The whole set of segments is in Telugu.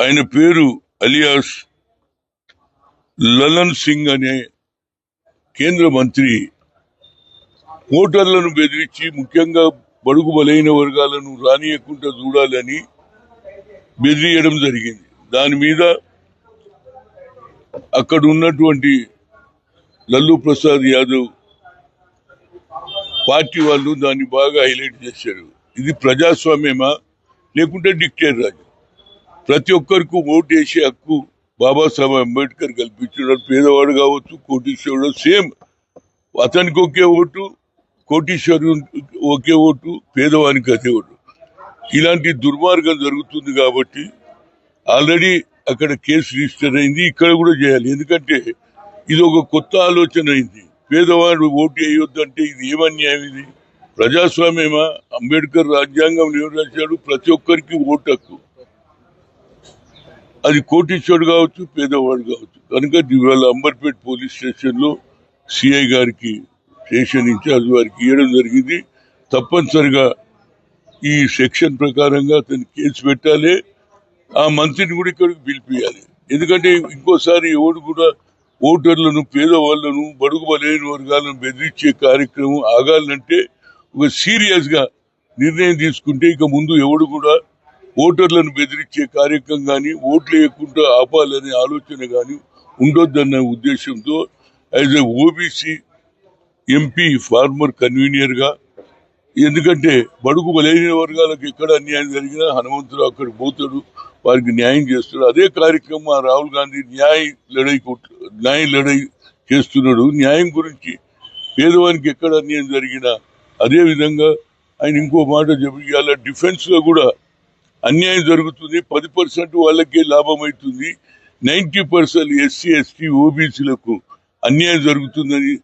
ఆయన పేరు అలియాస్ లలన్ సింగ్ అనే కేంద్ర మంత్రి ఓటర్లను బెదిరించి ముఖ్యంగా బడుగు బలైన వర్గాలను రానియకుండా చూడాలని బెదిరియడం జరిగింది. దాని మీద అక్కడ ఉన్నటువంటి లల్లు ప్రసాద్ యాదవ్ పార్టీ వాళ్ళు దాన్ని బాగా హైలైట్ చేశారు. ఇది ప్రజాస్వామ్యమా? లేకుంటే డిక్టేర్ రాజు? ప్రతి ఒక్కరికి ఓటు వేసే హక్కు బాబాసాహెబ్ అంబేద్కర్ కల్పించున్నాడు పేదవాడు కావచ్చు కోటీశ్వరుడు సేమ్ అతనికి ఒకే ఓటు కోటీశ్వరు ఒకే ఓటు పేదవానికి అదే ఓటు. ఇలాంటి దుర్మార్గం జరుగుతుంది కాబట్టి ఆల్రెడీ అక్కడ కేసు రిజిస్టర్ అయింది ఇక్కడ కూడా చేయాలి. ఎందుకంటే ఇది ఒక కొత్త ఆలోచన అయింది. పేదవాడు ఓటు వేయొద్దు అంటే ఇది ఏమన్యాయం ఇది? ప్రజాస్వామ్యమా? అంబేద్కర్ రాజ్యాంగం ఏం రాశాడు ప్రతి ఒక్కరికి ఓటు హక్కు. అది కోటీశ్వరుడు కావచ్చు పేదవాడు కావచ్చు. కనుక ఇవాళ అంబర్పేట్ పోలీస్ స్టేషన్లో సిఐ గారికి స్టేషన్ ఇన్ఛార్జ్ వారికి ఇవ్వడం జరిగింది. తప్పనిసరిగా ఈ సెక్షన్ ప్రకారంగా అతను కేసు పెట్టాలి. ఆ మంత్రిని కూడా ఇక్కడికి పిలిపియాలి. ఎందుకంటే ఇంకోసారి ఎవడు కూడా ఓటర్లను పేదవాళ్ళను బడుగు బలైన వర్గాలను బెదిరించే కార్యక్రమం ఆగాలంటే ఒక సీరియస్గా నిర్ణయం తీసుకుంటే ఇక ముందు ఎవడు కూడా ఓటర్లను బెదిరించే కార్యక్రమం కానీ ఓట్లు వేయకుండా ఆపాలనే ఆలోచన కానీ ఉండొద్దన్న ఉద్దేశంతో as a OBC MP former కన్వీనియర్గా ఎందుకంటే బడుగు బలైన వర్గాలకు ఎక్కడ అన్యాయం జరిగినా హనుమంతుడు అక్కడికి పోతాడు వారికి న్యాయం చేస్తాడు. అదే కార్యక్రమం ఆ రాహుల్ గాంధీ న్యాయ లడై న్యాయ లడై చేస్తున్నాడు. న్యాయం గురించి పేదవానికి ఎక్కడ అన్యాయం జరిగినా అదే విధంగా ఆయన ఇంకో మాట చెప్పాల డిఫెన్స్లో కూడా అన్యాయం జరుగుతుంది పది పర్సెంట్ వాళ్ళకే లాభం అవుతుంది నైంటీ పర్సెంట్ ఎస్సీ ఎస్టీ ఓబీసీలకు అన్యాయం జరుగుతుందని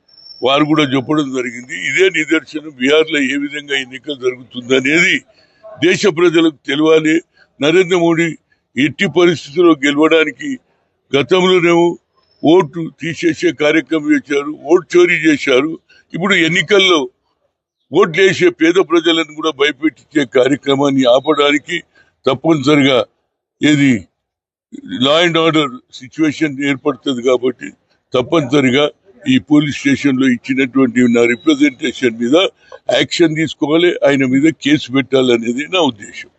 వారు కూడా చెప్పడం జరిగింది. ఇదే నిదర్శనం బీహార్లో ఏ విధంగా ఎన్నికలు జరుగుతుంది అనేది దేశ ప్రజలకు తెలియాలి నరేంద్ర మోడీ ఎట్టి పరిస్థితుల్లో గెలవడానికి గతంలోనేమో ఓటు తీసేసే కార్యక్రమం చేశారు ఓటు చోరీ చేశారు. ఇప్పుడు ఎన్నికల్లో ఓట్లు వేసే పేద ప్రజలను కూడా భయపెట్టించే కార్యక్రమాన్ని ఆపడానికి తప్పనిసరిగా ఏది లా అండ్ ఆర్డర్ సిచ్యువేషన్ ఏర్పడుతుంది కాబట్టి తప్పనిసరిగా ఈ పోలీస్ స్టేషన్లో ఇచ్చినటువంటి నా రిప్రజెంటేషన్ మీద యాక్షన్ తీసుకోవాలి. ఆయన మీద కేసు పెట్టాలనేది నా ఉద్దేశం.